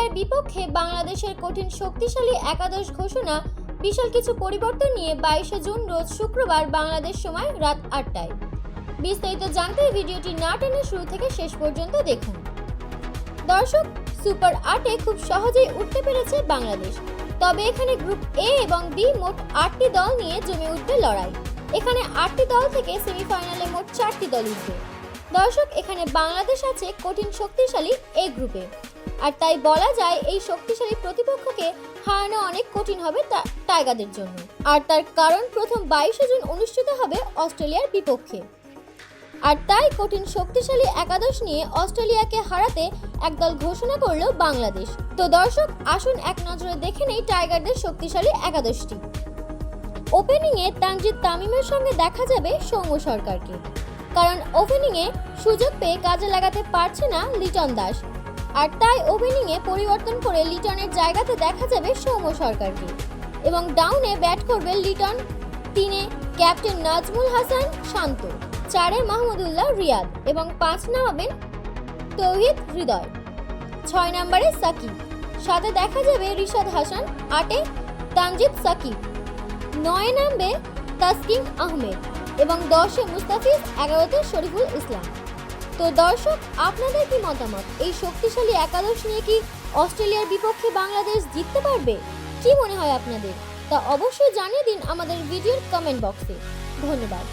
অস্ট্রেলিয়ার বিপক্ষে বাংলাদেশের কঠিন শক্তিশালী একাদশ ঘোষণা, বিশাল কিছু পরিবর্তন নিয়ে বাইশে জুন রোজ শুক্রবার বাংলাদেশ সময় রাত আটটায়। বিস্তারিত জানতে ভিডিওটি না টেনে শুরু থেকে শেষ পর্যন্ত দেখুন। দর্শক, সুপার আটে খুব সহজেই উঠতে পেরেছে বাংলাদেশ। তবে এখানে গ্রুপ এ এবং বি মোট আটটি দল নিয়ে জমে উঠবে লড়াই। এখানে আটটি দল থেকে সেমিফাইনালে মোট চারটি দল উঠবে। দর্শক, এখানে বাংলাদেশ আছে কঠিন শক্তিশালী এ গ্রুপে। আর তাই বলা যায়, এই শক্তিশালী প্রতিপক্ষকে হারানো অনেক কঠিন হবে টাইগারদের জন্য। আর তার কারণ প্রথম বাইশে জুন অনুষ্ঠিত হবে অস্ট্রেলিয়ার বিপক্ষে। আর তাই কঠিন শক্তিশালী একাদশ নিয়ে অস্ট্রেলিয়াকে হারাতে একদল ঘোষণা করল বাংলাদেশ। তো দর্শক, আসুন এক নজরে দেখে নেই টাইগারদের শক্তিশালী একাদশটি। ওপেনিংয়ে তানজিদ তামিমের সঙ্গে দেখা যাবে সৌম্য সরকারকে। কারণ ওপেনিংয়ে সুযোগ পেয়ে কাজে লাগাতে পারছে না লিটন দাস। আর তাই ওপেনিংয়ে পরিবর্তন করে লিটনের জায়গাতে দেখা যাবে সৌম্য সরকারকে। এবং ডাউনে ব্যাট করবে লিটন। তিনে ক্যাপ্টেন নাজমুল হাসান, শান্ত। চারে মাহমুদুল্লাহ রিয়াদ এবং পাঁচ নামাবেন তৌহিদ হৃদয়। ছয় নম্বরে সাকিব। সাথে দেখা যাবে রিশাদ হাসান, আটে তানজিদ সাকিব। নয় নামবে তাসকিন আহমেদ এবং দশে মুস্তাফিজ, এগারোতে শরীফুল ইসলাম। তো দর্শক, আপনাদের কি মতামত? এই শক্তিশালী একাদশ নিয়ে কি অস্ট্রেলিয়ার বিপক্ষে বাংলাদেশ জিততে পারবে? কি মনে হয় আপনাদের? তা অবশ্যই জানিয়ে দিন আমাদের ভিডিওর কমেন্ট বক্সে ধন্যবাদ।